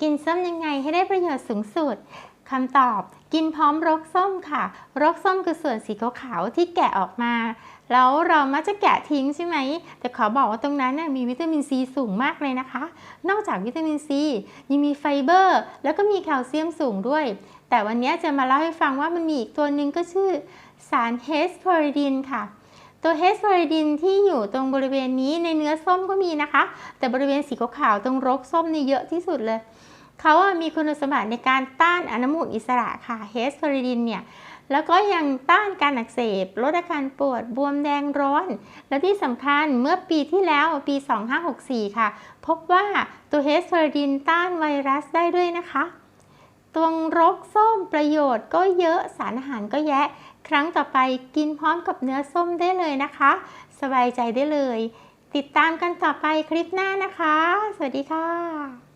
กินส้มยังไงให้ได้ประโยชน์สูงสุดคำตอบกินพร้อมรกส้มค่ะ รกส้มคือส่วนสีขาวๆที่แกะออกมา แล้วเรามักจะแกะทิ้งใช่ไหม แต่ขอบอกว่าตรงนั้นน่ะมีวิตามินซีสูงมากเลยนะคะ นอกจากวิตามินซียังมีไฟเบอร์ แล้วก็มีแคลเซียมสูงด้วย แต่วันนี้จะมาเล่าให้ฟังว่ามันมีอีกตัวหนึ่งก็ชื่อสารเฮสพอริดินค่ะ ตัวเฮสพอริดินที่อยู่ตรงบริเวณนี้ในเนื้อส้มก็มีนะคะ แต่บริเวณสีขาวๆตรงรกส้มนี่เยอะที่สุดเลย เขาอะมีคุณสมบัติในการต้านอนุมูลอิสระค่ะเฮสพอริดินเนี่ยแล้วก็ยังต้านการอักเสบ ลดอาการปวด บวมแดงร้อน และที่สำคัญเมื่อปีที่แล้วปี 2564 ค่ะ พบว่าตัวเฮสพอริดินต้านไวรัสได้ด้วยนะคะ ตวงรกส้มประโยชน์ก็เยอะสารอาหารก็แยะ ครั้งต่อไปกินพร้อมกับเนื้อส้มได้เลยนะคะ สบายใจได้เลย ติดตามกันต่อไปคลิปหน้านะคะ สวัสดีค่ะ